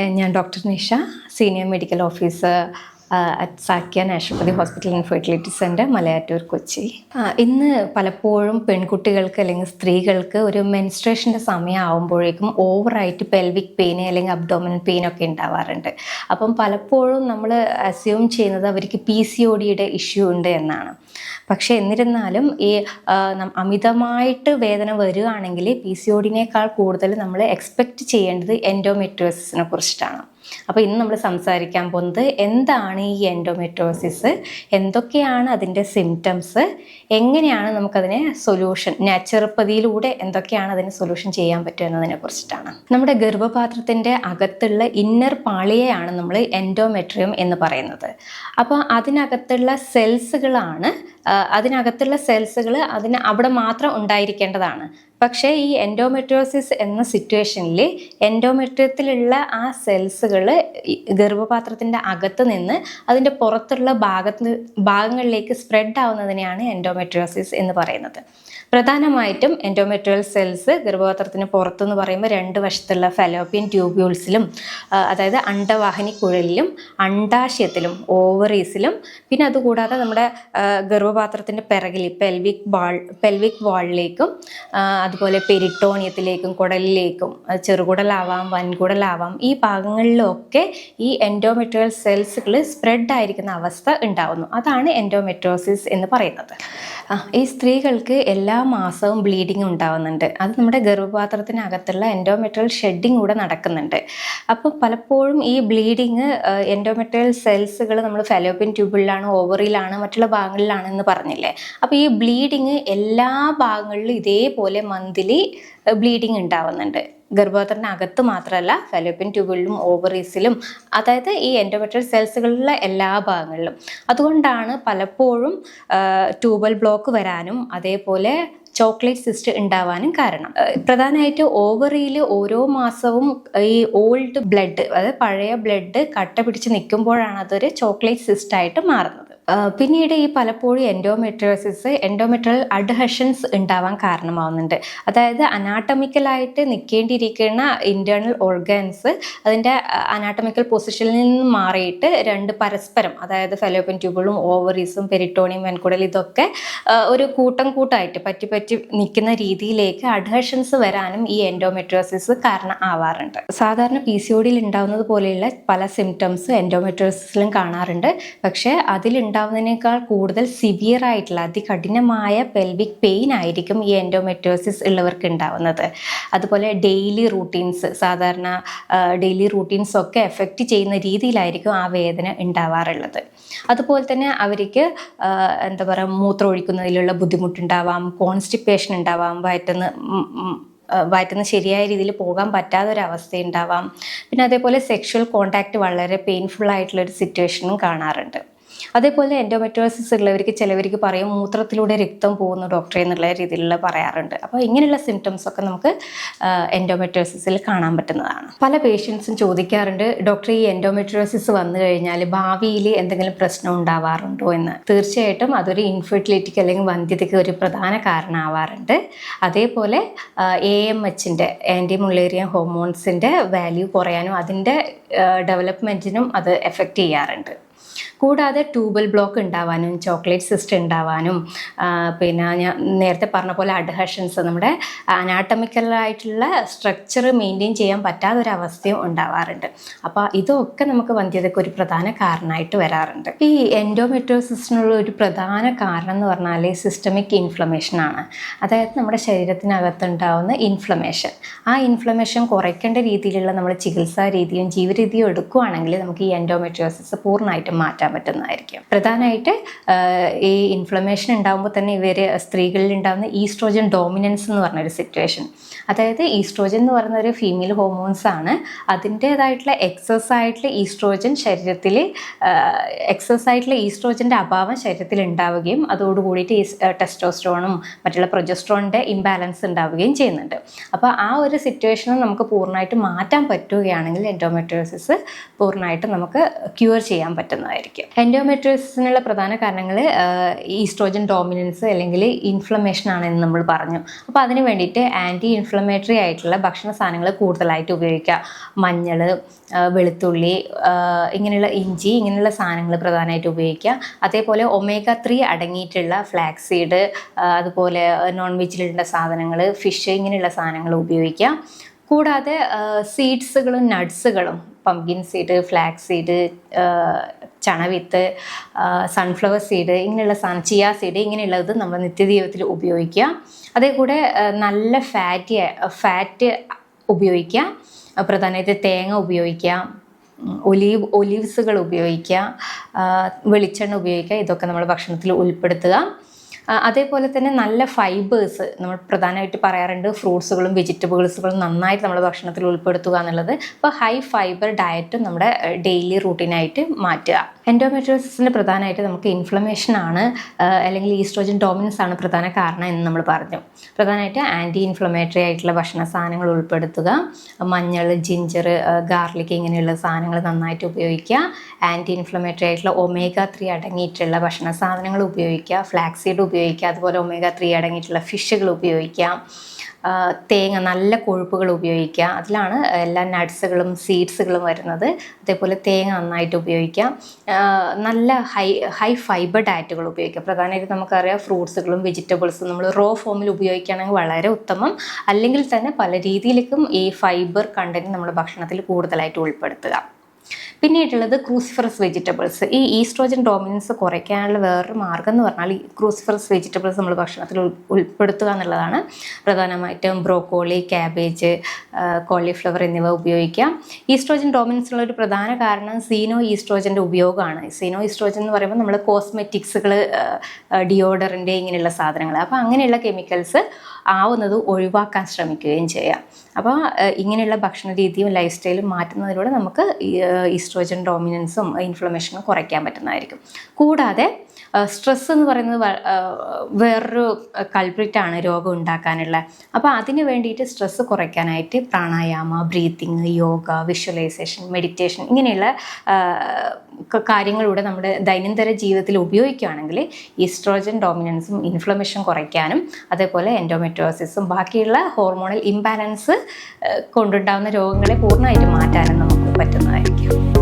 ഞാൻ doctor Nisha senior medical officer at Sakya national hospital and fertility centre Malayattoor Kochi. ഇന്ന് പലപ്പോഴും പെൺകുട്ടികൾക്ക് അല്ലെങ്കിൽ സ്ത്രീകൾക്ക് ഒരു മെൻസ്ട്രേഷന്റെ സമയം ആകുമ്പോഴേക്കും ഓവറായിട്ട് പെൽവിക് പെയിൻ അല്ലെങ്കിൽ അബ്ഡോമിനൽ പെയിൻ ഒക്കെ ഉണ്ടാവാറുണ്ട്. അപ്പം പലപ്പോഴും നമ്മൾ അസ്യൂം ചെയ്യുന്നത് അവർക്ക് പി സി ഒ ഡിയുടെ ഇഷ്യൂ ഉണ്ട് എന്നാണ്. പക്ഷേ എന്നിരുന്നാലും ഈ അമിതമായിട്ട് വേദന വരികയാണെങ്കിൽ പി സി ഒ ഡിനേക്കാൾ കൂടുതൽ നമ്മൾ എക്സ്പെക്റ്റ് ചെയ്യേണ്ടത് എൻഡോമെട്രോസിസിനെ കുറിച്ചിട്ടാണ്. അപ്പോൾ ഇന്ന് നമ്മൾ സംസാരിക്കാൻ പോകുന്നത് എന്താണ് ഈ എൻഡോമെട്രോസിസ് എന്തൊക്കെയാണ് അതിന്റെ സിംറ്റംസ് എങ്ങനെയാണ് നമുക്കതിനെ സൊല്യൂഷൻ നാച്ചുറപ്പതിയിലൂടെ എന്തൊക്കെയാണ് അതിന് സൊല്യൂഷൻ ചെയ്യാൻ പറ്റുക എന്നതിനെ കുറിച്ചിട്ടാണ്. നമ്മുടെ ഗർഭപാത്രത്തിന്റെ അകത്തുള്ള ഇന്നർ പാളിയെയാണ് നമ്മൾ എൻഡോമെട്രിയം എന്ന് പറയുന്നത്. അപ്പോൾ അതിനകത്തുള്ള സെൽസുകളാണ് അതിനകത്തുള്ള സെൽസുകൾ അതിന് അവിടെ മാത്രം ഉണ്ടായിരിക്കേണ്ടതാണ്. പക്ഷേ ഈ എൻഡോമെട്രോസിസ് എന്ന സിറ്റുവേഷനിൽ എൻഡോമെട്രിയത്തിലുള്ള ആ സെൽസുകൾ ഗർഭപാത്രത്തിന്റെ അകത്ത് നിന്ന് അതിന്റെ പുറത്തുള്ള ഭാഗത്ത് ഭാഗങ്ങളിലേക്ക് സ്പ്രെഡ് ആവുന്നതിനെയാണ് എൻഡോമെട്രിയോസിസ് എന്ന് പറയുന്നത്. പ്രധാനമായിട്ടും എൻഡോമെട്രിയൽ സെൽസ് ഗർഭപാത്രത്തിന് പുറത്തെന്ന് പറയുമ്പോൾ രണ്ട് വശത്തുള്ള ഫലോപ്പിയൻ ട്യൂബ്യൂൾസിലും അതായത് അണ്ടവാഹിനി കുഴലിലും അണ്ടാശയത്തിലും ഓവറീസിലും പിന്നെ അതുകൂടാതെ നമ്മുടെ ഗർഭപാത്രത്തിന്റെ പിറകിൽ പെൽവിക് വാൾ പെൽവിക് വാളിലേക്കും അതുപോലെ പെരിട്ടോണിയത്തിലേക്കും കുടലിലേക്കും ചെറുകുടലാവാം വൻകുടലാവാം ഈ ഭാഗങ്ങളിലൊക്കെ ഈ എൻഡോമെട്രിയൽ സെൽസുകൾ സ്പ്രെഡ് ആയിരിക്കുന്ന അവസ്ഥ ഉണ്ടാവുന്നു. അതാണ് എൻഡോമെട്രോസിസ് എന്ന് പറയുന്നത്. ആ, ഈ സ്ത്രീകൾക്ക് എല്ലാ മാസവും ബ്ലീഡിങ് ഉണ്ടാവുന്നുണ്ട്. അത് നമ്മുടെ ഗർഭപാത്രത്തിനകത്തുള്ള എൻഡോമെട്രിയൽ ഷെഡിങ് കൂടെ നടക്കുന്നുണ്ട്. അപ്പോൾ പലപ്പോഴും ഈ ബ്ലീഡിങ് എൻഡോമെട്രിയൽ സെൽസുകൾ നമ്മൾ ഫെലോപ്പിൻ ട്യൂബിലാണ് ഓവറിയിലാണ് മറ്റുള്ള ഭാഗങ്ങളിലാണ് എന്ന് പറഞ്ഞില്ലേ? അപ്പോൾ ഈ ബ്ലീഡിങ് എല്ലാ ഭാഗങ്ങളിലും ഇതേപോലെ മന്ത്ലി ബ്ലീഡിങ് ഉണ്ടാവുന്നുണ്ട്. ഗർഭപാത്രത്തിനകത്ത് മാത്രമല്ല ഫലോപ്പിൻ ട്യൂബുകളിലും ഓവറീസിലും അതായത് ഈ എൻഡോമെട്രിയൽ സെൽസുകളിലുള്ള എല്ലാ ഭാഗങ്ങളിലും. അതുകൊണ്ടാണ് പലപ്പോഴും ട്യൂബൽ ബ്ലോക്ക് വരാനും അതേപോലെ ചോക്ലേറ്റ് സിസ്റ്റ് ഉണ്ടാവാനും കാരണം. പ്രധാനമായിട്ട് ഓവറിയിൽ ഓരോ മാസവും ഈ ഓൾഡ് ബ്ലഡ് അതായത് പഴയ ബ്ലഡ് കട്ട പിടിച്ച് നിൽക്കുമ്പോഴാണ് അതൊരു ചോക്ലേറ്റ് സിസ്റ്റായിട്ട് മാറുന്നത്. പിന്നീട് ഈ പലപ്പോഴും എൻഡോമെട്രിയോസിസ് എൻഡോമെട്രിയൽ അഡ്ഹഷൻസ് ഉണ്ടാവാൻ കാരണമാവുന്നുണ്ട്. അതായത് അനാട്ടമിക്കലായിട്ട് നിൽക്കേണ്ടിയിരിക്കുന്ന ഇന്റേർണൽ ഓർഗൻസ് അതിന്റെ അനാട്ടമിക്കൽ പൊസിഷനിൽ നിന്ന് മാറിയിട്ട് രണ്ട് പരസ്പരം അതായത് ഫെലോപ്പൻ ട്യൂബിളും ഓവറീസും പെരിട്ടോണിയം വെൻകുടൽ ഇതൊക്കെ ഒരു കൂട്ടം കൂട്ടായിട്ട് പറ്റി പറ്റി നിൽക്കുന്ന രീതിയിലേക്ക് അഡ്ഹഷൻസ് വരാനും ഈ എൻഡോമെട്രിയോസിസ് കാരണം ആവാറുണ്ട്. സാധാരണ പി സി ഒ ഡിയിൽ ഉണ്ടാവുന്നത് പോലെയുള്ള പല സിംറ്റംസ് എൻഡോമെട്രിയോസിസിലും കാണാറുണ്ട്. പക്ഷേ അതിലുണ്ടാവുന്നതിനേക്കാൾ കൂടുതൽ സിവിയർ ആയിട്ടുള്ള അതികഠിനമായ പെൽവിക് പെയിൻ ആയിരിക്കും ഈ എൻഡോമെറ്റോസിസ് ഉള്ളവർക്ക് ഉണ്ടാവുന്നത്. അതുപോലെ ഡെയിലി റൂട്ടീൻസ് സാധാരണ ഡെയിലി റൂട്ടീൻസ് ഒക്കെ എഫക്റ്റ് ചെയ്യുന്ന രീതിയിലായിരിക്കും ആ വേദന ഉണ്ടാവാറുള്ളത്. അതുപോലെ തന്നെ അവർക്ക് എന്താ പറയുക മൂത്രം ഒഴിക്കുന്നതിലുള്ള ബുദ്ധിമുട്ടുണ്ടാവാം കോൺസ്റ്റിപ്പേഷൻ ഉണ്ടാവാം വയറ്റുന്ന വയറ്റുന്ന ശരിയായ രീതിയിൽ പോകാൻ പറ്റാത്ത ഒരു അവസ്ഥ ഉണ്ടാവാം പിന്നെ അതേപോലെ സെക്ഷൽ കോണ്ടാക്ട് വളരെ പെയിൻഫുൾ ആയിട്ടുള്ള ഒരു സിറ്റുവേഷനും കാണാറുണ്ട്. അതേപോലെ എൻഡോമെട്രോസിസ് ഉള്ളവർക്ക് ചിലവർക്ക് പറയും മൂത്രത്തിലൂടെ രക്തം പോകുന്നു ഡോക്ടറെ എന്നുള്ള രീതിയിലുള്ള പറയാറുണ്ട്. അപ്പോൾ ഇങ്ങനെയുള്ള സിംറ്റംസ് ഒക്കെ നമുക്ക് എൻഡോമെട്രോസിസിൽ കാണാൻ പറ്റുന്നതാണ്. പല പേഷ്യൻസും ചോദിക്കാറുണ്ട് ഡോക്ടർ ഈ എൻഡോമെട്രോസിസ് വന്നു കഴിഞ്ഞാൽ ഭാവിയിൽ എന്തെങ്കിലും പ്രശ്നം ഉണ്ടാവാറുണ്ടോ? എന്ന്. തീർച്ചയായിട്ടും അതൊരു ഇൻഫെർട്ടിലിറ്റിക്ക് അല്ലെങ്കിൽ വന്ധ്യതയ്ക്ക് ഒരു പ്രധാന കാരണമാവാറുണ്ട്. അതേപോലെ എ എം എച്ചിന്റെ ആന്റി മുള്ളേറിയൻ ഹോർമോൺസിന്റെ വാല്യൂ കുറയാനും അതിന്റെ ഡെവലപ്മെന്റിനും അത് എഫക്റ്റ് ചെയ്യാറുണ്ട്. കൂടാതെ ട്യൂബൽ ബ്ലോക്ക് ഉണ്ടാവാനും ചോക്ലേറ്റ് സിസ്റ്റ് ഉണ്ടാവാനും പിന്നെ ഞാൻ നേരത്തെ പറഞ്ഞ പോലെ അഡ്ഹഷൻസ് നമ്മുടെ അനാട്ടമിക്കലായിട്ടുള്ള സ്ട്രക്ചർ മെയിന്റെയിൻ ചെയ്യാൻ പറ്റാത്ത ഒരു ഉണ്ടാവാറുണ്ട്. അപ്പോൾ ഇതൊക്കെ നമുക്ക് വന്ധ്യതയ്ക്ക് ഒരു പ്രധാന കാരണമായിട്ട് വരാറുണ്ട്. ഈ എൻഡോമെട്രോസിസ്റ്റിനുള്ള ഒരു പ്രധാന കാരണം എന്ന് പറഞ്ഞാൽ സിസ്റ്റമിക് ഇൻഫ്ലമേഷൻ ആണ്. അതായത് നമ്മുടെ ശരീരത്തിനകത്തുണ്ടാവുന്ന ഇൻഫ്ലമേഷൻ ആ ഇൻഫ്ലമേഷൻ കുറയ്ക്കേണ്ട രീതിയിലുള്ള നമ്മുടെ ചികിത്സാ രീതിയും ജീവിതരീതിയും എടുക്കുകയാണെങ്കിൽ നമുക്ക് ഈ എൻഡോമെട്രിയോസിസ് പൂർണമായിട്ടും മാറ്റാൻ പറ്റുന്നതായിരിക്കും. പ്രധാനമായിട്ട് ഈ ഇൻഫ്ലമേഷൻ ഉണ്ടാകുമ്പോൾ തന്നെ ഇവർ സ്ത്രീകളിൽ ഉണ്ടാകുന്ന ഈസ്ട്രോജൻ ഡോമിനൻസ് എന്ന് പറഞ്ഞൊരു സിറ്റുവേഷൻ അതായത് ഈസ്ട്രോജൻ എന്ന് പറയുന്ന ഒരു ഫീമെയിൽ ഹോർമോൺസ് ആണ്. അതിന്റേതായിട്ടുള്ള എക്സസ് ആയിട്ടുള്ള ഈസ്ട്രോജൻ ശരീരത്തിൽ എക്സസ് ആയിട്ടുള്ള ഈസ്ട്രോജന്റെ അഭാവം ശരീരത്തിൽ ഉണ്ടാവുകയും അതോടുകൂടിയിട്ട് ടെസ്റ്റോസ്ട്രോണും മറ്റുള്ള പ്രൊജസ്ട്രോണിന്റെ ഇംബാലൻസ് ഉണ്ടാവുകയും ചെയ്യുന്നുണ്ട്. അപ്പോൾ ആ ഒരു സിറ്റുവേഷനും നമുക്ക് പൂർണമായിട്ട് മാറ്റാൻ പറ്റുകയാണെങ്കിൽ എൻഡോമെട്രിയോസിസ് പൂർണമായിട്ട് നമുക്ക് ക്യൂർ ചെയ്യാൻ പറ്റുന്നതായിരിക്കും പറ്റുന്നതായിരിക്കും എൻഡോമെട്രിയോസിനുള്ള പ്രധാന കാരണങ്ങൾ ഈസ്ട്രോജൻ ഡോമിനൻസ് അല്ലെങ്കിൽ ഇൻഫ്ലമേഷൻ ആണെന്ന് നമ്മൾ പറഞ്ഞു. അപ്പോൾ അതിന് വേണ്ടിയിട്ട് ആന്റി ഇൻഫ്ലമേറ്ററി ആയിട്ടുള്ള ഭക്ഷണ സാധനങ്ങൾ കൂടുതലായിട്ട് ഉപയോഗിക്കുക. മഞ്ഞൾ വെളുത്തുള്ളി ഇങ്ങനെയുള്ള ഇഞ്ചി ഇങ്ങനെയുള്ള സാധനങ്ങൾ പ്രധാനമായിട്ട് ഉപയോഗിക്കുക. അതേപോലെ ഒമേഗ ത്രീ അടങ്ങിയിട്ടുള്ള ഫ്ലാക്സീഡ് അതുപോലെ നോൺ വെജിലുള്ള സാധനങ്ങൾ ഫിഷ് ഇങ്ങനെയുള്ള സാധനങ്ങൾ ഉപയോഗിക്കുക. കൂടാതെ സീഡ്സുകളും നട്ട്സുകളും പംകിൻ സീഡ് ഫ്ലാക്സ് സീഡ് ചണവിത്ത് സൺഫ്ലവർ സീഡ് ഇങ്ങനെയുള്ള സാധനം ചിയ സീഡ് ഇങ്ങനെയുള്ളത് നമ്മൾ നിത്യജീവിതത്തിൽ ഉപയോഗിക്കുക. അതേ കൂടെ നല്ല ഫാറ്റി ഫാറ്റ് ഉപയോഗിക്കുക. പ്രധാനമായിട്ട് തേങ്ങ ഉപയോഗിക്കുക. ഒലീവ് ഒലീവ്സുകൾ ഉപയോഗിക്കുക. വെളിച്ചെണ്ണ ഉപയോഗിക്കുക. ഇതൊക്കെ നമ്മൾ ഭക്ഷണത്തിൽ ഉൾപ്പെടുത്തുക. അതേപോലെ തന്നെ നല്ല ഫൈബേഴ്സ് നമ്മൾ പ്രധാനമായിട്ട് പറയാറുണ്ട്. ഫ്രൂട്ട്സുകളും വെജിറ്റബിൾസുകളും നന്നായിട്ട് നമ്മുടെ ഭക്ഷണത്തിൽ ഉൾപ്പെടുത്തുക എന്നുള്ളത്. അപ്പോൾ ഹൈ ഫൈബർ ഡയറ്റും നമ്മുടെ ഡെയിലി റൂട്ടീനായിട്ട് മാറ്റുക. എൻഡോമെട്രിയോസിന് പ്രധാനമായിട്ട് നമുക്ക് ഇൻഫ്ലമേഷൻ ആണ് അല്ലെങ്കിൽ ഈസ്ട്രോജൻ ഡോമിനൻസ് ആണ് പ്രധാന കാരണം എന്ന് നമ്മൾ പറഞ്ഞു. പ്രധാനമായിട്ട് ആന്റി ഇൻഫ്ലമേറ്ററി ആയിട്ടുള്ള ഭക്ഷണ സാധനങ്ങൾ ഉൾപ്പെടുത്തുക മഞ്ഞൾ ജിഞ്ചർ ഗാർലിക് ഇങ്ങനെയുള്ള സാധനങ്ങൾ നന്നായിട്ട് ഉപയോഗിക്കുക ആന്റി ഇൻഫ്ലമേറ്ററി ആയിട്ടുള്ള ഒമേഗ ത്രീ അടങ്ങിയിട്ടുള്ള ഭക്ഷണ സാധനങ്ങൾ ഉപയോഗിക്കുക ഫ്ലാക്സീഡ് ഉപയോഗിക്കുക അതുപോലെ ഒമേഗ ത്രീ അടങ്ങിയിട്ടുള്ള ഫിഷുകൾ ഉപയോഗിക്കുക തേങ്ങ നല്ല കൊഴുപ്പുകൾ ഉപയോഗിക്കുക. അതിലാണ് എല്ലാ നട്ട്സുകളും സീഡ്സുകളും വരുന്നത്. അതേപോലെ തേങ്ങ നന്നായിട്ട് ഉപയോഗിക്കാം. നല്ല ഹൈ ഹൈ ഫൈബർ ഡയറ്റുകൾ ഉപയോഗിക്കുക പ്രധാനമായിട്ട് നമുക്കറിയാം ഫ്രൂട്ട്സുകളും വെജിറ്റബിൾസും നമ്മൾ റോ ഫോമിൽ ഉപയോഗിക്കുകയാണെങ്കിൽ വളരെ ഉത്തമം. അല്ലെങ്കിൽ തന്നെ പല രീതിയിലേക്കും ഈ ഫൈബർ കണ്ടന്റ് നമ്മുടെ ഭക്ഷണത്തിൽ കൂടുതലായിട്ട് ഉൾപ്പെടുത്തുക. പിന്നീടുള്ളത് ക്രൂസിഫറസ് വെജിറ്റബിൾസ് ഈ ഈസ്ട്രോജൻ ഡോമിനൻസ് കുറയ്ക്കാനുള്ള വേറൊരു മാർഗം എന്ന് പറഞ്ഞാൽ ഈ ക്രൂസിഫറസ് വെജിറ്റബിൾസ് നമ്മൾ ഭക്ഷണത്തിൽ ഉൾപ്പെടുത്തുക എന്നുള്ളതാണ്. പ്രധാനമായിട്ടും ബ്രോക്കോളി ക്യാബേജ് കോളിഫ്ലവർ എന്നിവ ഉപയോഗിക്കാം. ഈസ്ട്രോജൻ ഡോമിനൻസ് ഉള്ള ഒരു പ്രധാന കാരണം സീനോ ഈസ്ട്രോജന്റെ ഉപയോഗമാണ്. സീനോ ഈസ്ട്രോജൻ എന്ന് പറയുമ്പോൾ നമ്മൾ കോസ്മെറ്റിക്സുകൾ ഡിയോഡറിന്റെ ഇങ്ങനെയുള്ള സാധനങ്ങൾ. അപ്പോൾ അങ്ങനെയുള്ള കെമിക്കൽസ് ആവുന്നത് ഒഴിവാക്കാൻ ശ്രമിക്കുകയും ചെയ്യാം. അപ്പോൾ ഇങ്ങനെയുള്ള ഭക്ഷണ രീതിയും ലൈഫ് സ്റ്റൈലും മാറ്റുന്നതിലൂടെ നമുക്ക് ഈസ്ട്രോജൻ ഡോമിനൻസും ഇൻഫ്ലമേഷനും കുറയ്ക്കാൻ പറ്റുന്നതായിരിക്കും. കൂടാതെ സ്ട്രെസ് എന്ന് പറയുന്നത് വേറൊരു കൾപ്രിറ്റാണ് രോഗം ഉണ്ടാക്കാനുള്ള. അപ്പോൾ അതിന് വേണ്ടിയിട്ട് സ്ട്രെസ്സ് കുറയ്ക്കാനായിട്ട് pranayama breathing yoga visualisation meditation ഇങ്ങനെയുള്ള കാര്യങ്ങളിലൂടെ നമ്മുടെ ദൈനംദിന ജീവിതത്തിൽ ഉപയോഗിക്കുകയാണെങ്കിൽ ഈസ്ട്രോജൻ ഡോമിനൻസും ഇൻഫ്ലമേഷൻ കുറയ്ക്കാനും അതേപോലെ എൻഡോമെട്രോസിസും ബാക്കിയുള്ള ഹോർമോണൽ ഇംബാലൻസ് കൊണ്ടുണ്ടാകുന്ന രോഗങ്ങളെ പൂർണമായിട്ട് മാറ്റാനും നമുക്ക് പറ്റുന്നതായിരിക്കും.